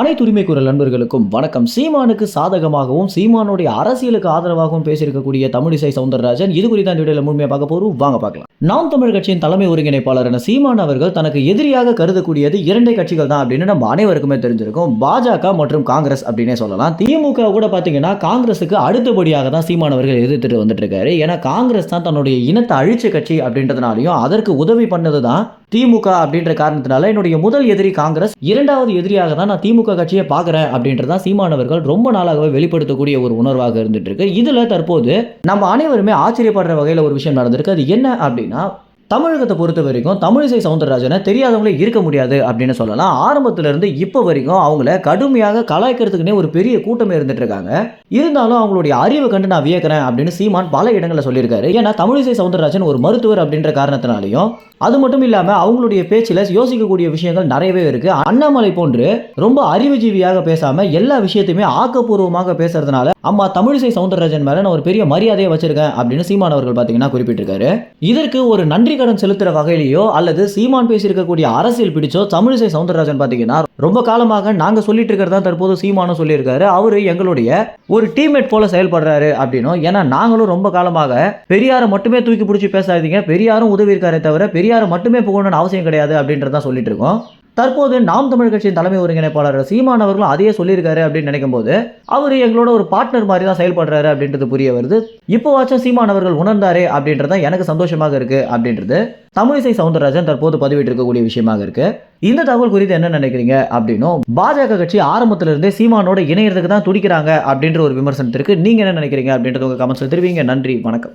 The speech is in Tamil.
அனைத்து உரிமை குரல் நண்பர்களுக்கும் வணக்கம். சீமானுக்கு சாதகமாகவும் சீமானுடைய அரசியலுக்கு ஆதரவாகவும் பேசியிருக்கக்கூடிய தமிழிசை சவுந்தரராஜன் இது குறித்த இந்த வீடியோவில் முழுமையாக பார்க்க போறோம். வாங்க பார்க்கலாம். நாம் தமிழ் கட்சியின் தலைமை ஒருங்கிணைப்பாளரான சீமான் அவர்கள் தனக்கு எதிரியாக கருதக்கூடியது இரண்டே கட்சிகள் தான் அப்படின்னு நம்ம அனைவருக்குமே தெரிஞ்சிருக்கும். பாஜக மற்றும் காங்கிரஸ் அப்படின்னே சொல்லலாம். திமுக கூட பார்த்தீங்கன்னா காங்கிரஸுக்கு அடுத்தபடியாக தான் சீமான் அவர்கள் எதிர்த்துட்டு வந்துட்டு இருக்காரு. ஏன்னா காங்கிரஸ் தான் தன்னுடைய இனத்தை அழிச்ச கட்சி அப்படின்றதுனாலையும் அதற்கு உதவி பண்ணது தான் திமுக அப்படின்ற காரணத்தினால என்னுடைய முதல் எதிரி காங்கிரஸ் இரண்டாவது எதிரியாக தான் நான் திமுக கட்சியை பார்க்குறேன் அப்படின்றதா சீமானவர்கள் ரொம்ப நாளாகவே வெளிப்படுத்தக்கூடிய ஒரு உணர்வாக இருந்துட்டு இருக்கு. இதுல தற்போது நம்ம அனைவருமே ஆச்சரியப்படுற வகையில் ஒரு விஷயம் நடந்திருக்கு. அது என்ன அப்படின்னா தமிழகத்தை பொறுத்த வரைக்கும் தமிழிசை சவுந்தரராஜனை தெரியாதவங்களே இருக்க முடியாது அப்படின்னு சொல்லலாம். ஆரம்பத்திலிருந்து இப்போ வரைக்கும் அவங்கள கடுமையாக கலாய்க்கிறதுக்குனே ஒரு பெரிய கூட்டமே இருந்துட்டு இருக்காங்க. இருந்தாலும் அவங்களுடைய அறிவை கண்டு நான் வியக்கிறேன் அப்படின்னு சீமான் பல இடங்களில் சொல்லியிருக்காரு. ஏன்னா தமிழிசை சவுந்தரராஜன் ஒரு மருத்துவர் அப்படின்ற காரணத்தினாலையும் அது மட்டும் இல்லாமல் அவங்களுடைய பேச்சில் யோசிக்கக்கூடிய விஷயங்கள் நிறையவே இருக்கு. அண்ணாமலை போன்று ரொம்ப அறிவுஜீவியாக பேசாம எல்லா விஷயத்தையுமே ஆக்கப்பூர்வமாக பேசுறதுனால அம்மா தமிழிசை சவுந்தரராஜன் மேல நான் ஒரு பெரிய மரியாதையை வச்சிருக்கேன் அப்படின்னு சீமான் அவர்கள் பார்த்தீங்கன்னா குறிப்பிட்டிருக்காரு. இதற்கு ஒரு நன்றி கடன் செலுத்துற வகையிலையோ அல்லது சீமான் பேசியிருக்கக்கூடிய அரசியல் பிடிச்சோ தமிழிசை சவுந்தரராஜன் பார்த்தீங்கன்னா ரொம்ப காலமாக நாங்க சொல்லிட்டு இருக்கிறதா தற்போது சீமானும் சொல்லியிருக்காரு. அவரு எங்களுடைய ஒரு டீம்மேட் போல செயல்படுறாரு அப்படின்னும். ஏன்னா நாங்களும் ரொம்ப காலமாக பெரியாரை மட்டுமே தூக்கி பிடிச்சி பேசாதீங்க. பெரியாரும் உதவி இருக்காரே தவிர பெரியாரை மட்டுமே புகழணும்னு அவசியம் கிடையாது அப்படின்றதான் சொல்லிட்டு இருக்கோம் தற்போது நாம் தமிழ் கட்சியின் தலைமை ஒருங்கிணைப்பாளர் சீமான் அவர்களும் அதையே சொல்லியிருக்காரு அப்படின்னு நினைக்கும் போது அவர் எங்களோட ஒரு பார்ட்னர் மாதிரி தான் செயல்படுறாரு அப்படின்றது புரிய வருது. இப்போவாச்சும் சீமான் அவர்கள் உணர்ந்தாரே அப்படின்றது தான் எனக்கு சந்தோஷமாக இருக்கு அப்படின்றது தமிழிசை சவுந்தரராஜன் தற்போது பதிவிட்டு இருக்கக்கூடிய விஷயமாக இருக்கு. இந்த தகவல் குறித்து என்ன நினைக்கிறீங்க அப்படின்னும் பாஜக கட்சி ஆரம்பத்திலிருந்தே சீமானோட இணையறதுக்கு தான் துடிக்கிறாங்க அப்படின்ற ஒரு விமர்சனத்திற்கு நீங்க என்ன நினைக்கிறீங்க அப்படின்றது உங்க கமெண்ட்ஸ் தெரிவிங்க. நன்றி வணக்கம்.